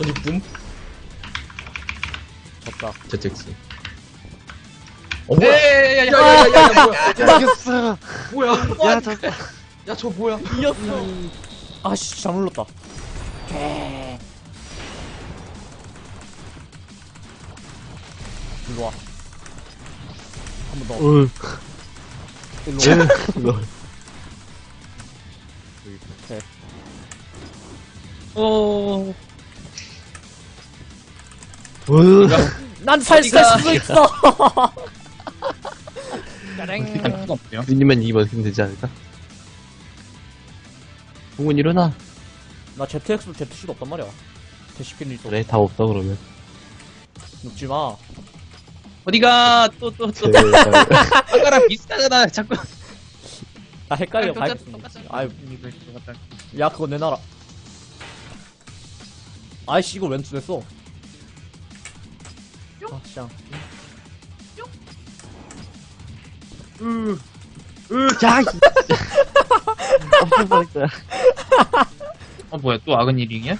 소리뿐? 졌다. 재tek스. 어, 뭐야? 야야야야 야야야야, 뭐야? 이겼어. 뭐야? 야, 졌어. 야, 저 뭐야? 이겼어. 아씨, 잘못 눌렀다. 일로 와. 한 번 더. 어. 일로 와. 너. 어 으. 난살 수 어디가? 있어. 할 수가 없네요 민니만 이기면 되지 않을까? 동훈 일어나. 나 ZX도 ZC도 없단 말이야. 대시키는 일도 그래, 다 없어, 그러면. 눕지 마. 어디가 또 또 또 제발. 아까랑 비슷하잖아 자꾸 나 헷갈려. 아, 똑같-. 똑같잖아. 아유. 야 그거 내놔라. 아이씨 이거 왼쪽 냈어. 아, 쌍. 야, 이- 엄청 잘했다. 어 뭐야 또 악은 일이냐?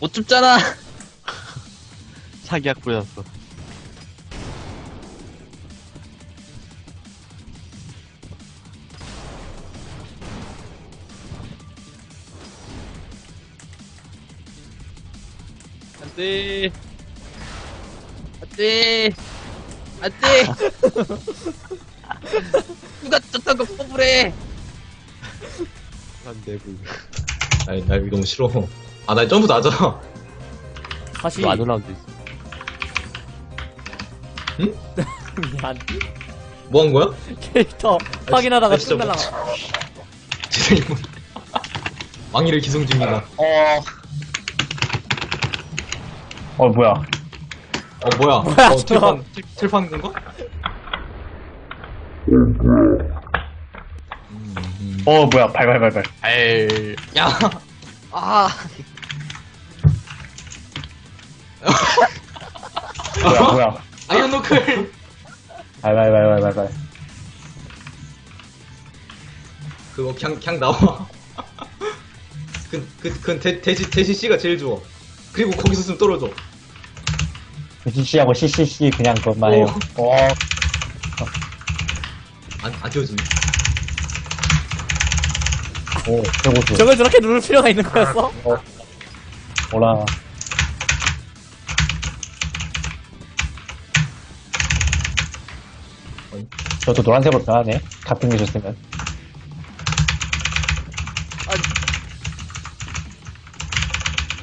못 줍잖아 사기약 뿌려놨어. 안돼 안돼 안돼 누가 졌던 거 뽑으래 안 되고. 아니, 나 이거 너무 싫어. 아, 나 점프 낮아. 다시 이거 안 올라온 데 있어. 미안. 뭐 한 거야? 캐릭터 확인하다가 아, 진짜. 세상에 뭐. 왕위를 기송 중이다. 어. 어, 뭐야. 어, 뭐야? 뭐야, 어, 저. 틀판, 틀- 틀판 건가? 어, 뭐야. 발발발발. 에이, 야. 아. 뭐야, 뭐야. 아이언 노클. 발발발발발. 그거 그냥, 그냥 나와. 그, 그, 그, 대, 돼지, 돼지 씨가 제일 좋아. 그리고 거기서 좀 떨어져. CC하고 CCC 그냥 그것만 해요. 어, 안, 안 띄워지네. 오, 최고수. 저걸 저렇게 누를 필요가 있는 거였어? 오라. 저도 노란색으로 변하네. 같은 게 줬으면.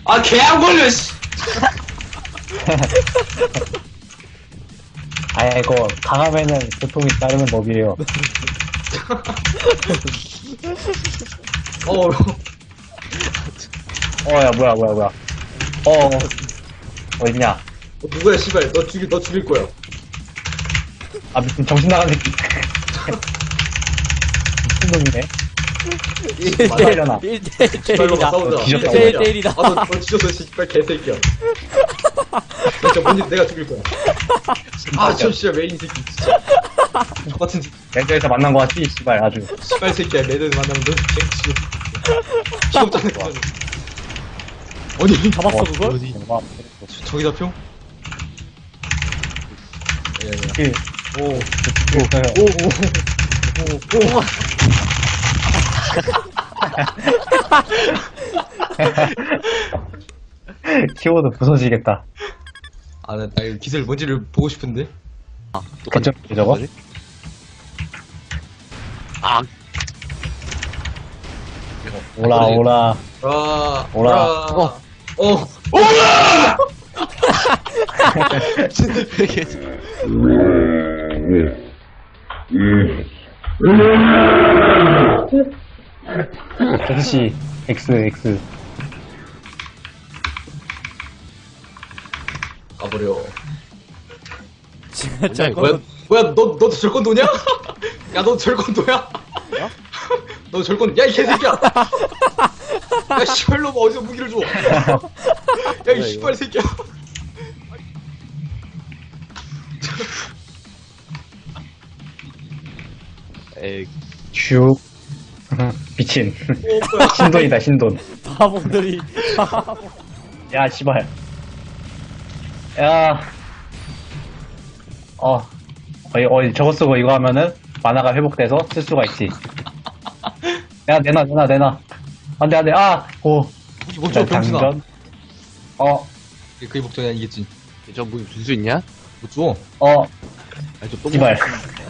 아, 개 안 걸려, 씨! 아이고, 강하면은 고통이 따르는 법이에요. 어, 어, 야, 뭐야, 뭐야, 뭐야. 어, 어, 어딨냐. 어, 누구야, 씨발. 너 죽일, 너 죽일 거야. 아, 미친 정신 나간 새끼. 미친 놈이네. 말하려나. 1대1 씨발로 때리다. 싸우자. 뒤졌다, 1대1 오히려. 때리다. 아, 너, 너 뒤졌어, 씨발 개새끼야. 너 진짜 뭔지 내가 죽일 거야. 아, 저 씨발 메인 새끼, 진짜. 똑같은 새끼. 레드에서 만난 거 같지? 씨발, 아주. 씨발 새끼야, 레드 만나면 너 개치워. 귀엽잖아, 그거. 어디? 잡았어 어, 그걸? 어디? 와, 저- 저기다 표? 야, 야, 야. 그, 오, 오, 오, 오, 오, 오. 키워드 부서지겠다. 아, 나, 나 이거 기술 뭔지를 보고 싶은데? 괜찮, 저거? 아, 오라, 오라. 아, 오라. 어, 어, 이렇게. ZC, X, X. 가버려. 진짜 뭐야, 그거 뭐야, 너, 너도 절권도냐? 야, 너 절권도야? 너 절권, 야, 이 개새끼야! 야, 씨발로 뭐 어디서 무기를 줘? 야, 이 씨발 새끼야! 에이, 슉. 미친. 오 뭐야 신돈이다, 신돈. 바보들이. 바보. 야, 씨발. 야. 어. 어이, 어이, 저거 쓰고 이거 하면은 만화가 회복돼서 쓸 수가 있지. 야, 내놔, 내놔, 내놔. 안 돼, 안 돼. 아! 오. 줘, 병신아. 장전. 어, 그게 목적이 아니겠지 저 무기 줄수 있냐? 못 줘. 어. 아니 저또 씨발.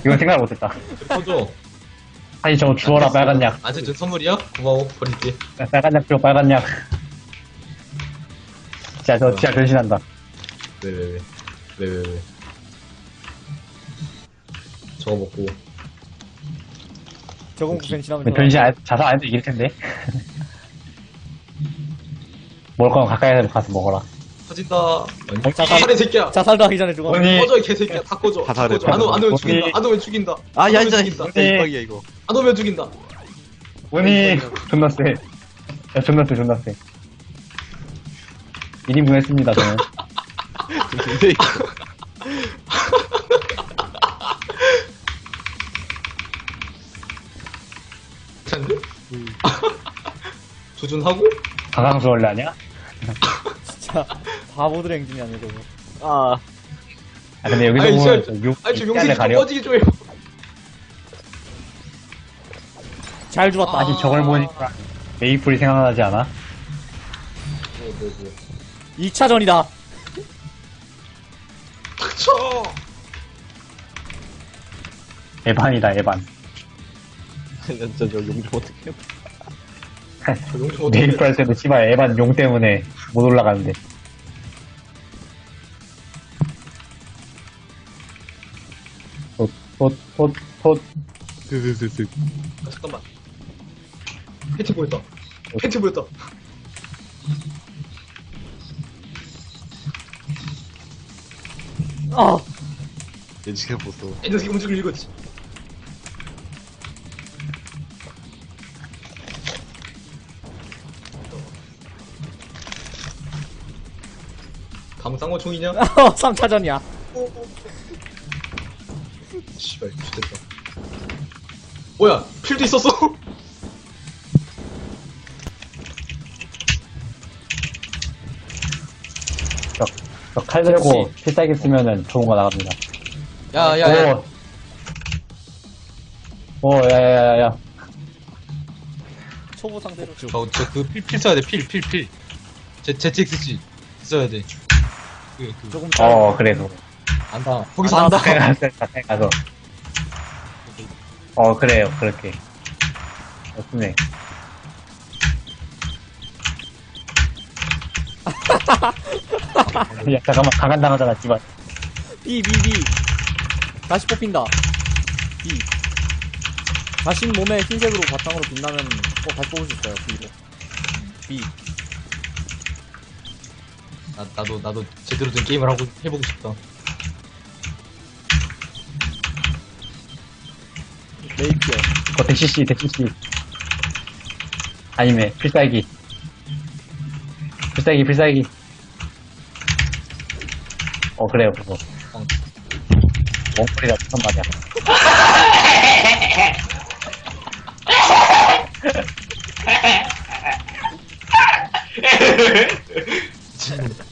이건 생각 못했다. 꺼줘. 아니, 저거 주워라, 빨간 약. 아직 저 선물이야? 고마워, 버릴게. 빨간 약 줘, 빨간 약. 진짜, 저 진짜 변신한다. 왜, 왜, 왜. 왜, 왜, 왜. 저거 먹고. 저건 변신하면 근데 변신 안, 자살 안 해도 이길 텐데. 먹을 거면 가까이서 가서 먹어라. 터진다. 아니, 자살- 자살해, 새끼야. 자살도 하기 전에 죽어. 아니, 꺼져, 이 개새끼야. 다 꺼져. 다 자살해, 꺼져. 안, 오- 안 오면. 죽인다. 안 오면 죽인다. 아, 안 야, 오면 진짜, 죽인다. 진짜 이방이야, 이거. 안 오면 죽인다. 운이 존나 세. 야, 존나 세, 존나 세. 1인분 했습니다, 저는. 이거. 괜찮은데? 조준하고? 가강수 원래 아니야? 진짜 바보들의 행진이 아니고. 아, 아, 근데 여기서 아니, 보면 진짜- 저 용, 아니, 저이 용색이 좀 가려. 꺼지게 좀 해요. 잘 죽었다. 아니, 저걸 보니까 메이플이 생각나지 않아? 뭐, 뭐, 뭐. 2차전이다. 닥쳐! 에반이다, 에반. 진짜 저 용좀 어떻게 해? 저 용좀 어떻게. 메이플 할 때도 씨발 에반 용 때문에 못 올라가는데. 톳, 톳, 톳, 톳. 슬슬슬슬. 아, 잠깐만. 팬티 보였다. 팬티 보였다. 아, 예지가 보소. 이 녀석이 움직임 이거지. 다음 쌍화총이냐? 3차전이야. 씨발, 좋됐다. 뭐야, 필도 있었어? 칼 들고 필살기 쓰면은 좋은 거 나갑니다. 야, 야, 야. 오. 오, 야, 야, 야, 야. 초보 상대로. 저, 저, 그, 필, 필 써야 돼, 필, 필, 필. 제, ZXG. 써야 돼. 그, 그, 조금 어, 그래도. 안다. 거기서 안다. 가서, 가서. 어, 그래요, 그렇게. 좋네. 야, 잠깐만, 강간 당하잖아, 씨발. B, B, B. 다시 뽑힌다. B. 자신 몸에 흰색으로 바탕으로 빛나면 꼭 다시 뽑을 수 있어요, B로. B. 나, 나도, 나도 제대로 된 게임을 하고, 해보고 싶다. 메이크요. 그거 대시씨, 대시씨. 아니면, 필살기. 필살기, 필살기. 어, 그래요, 그거. 어. 원뿔이라 무슨 말이야.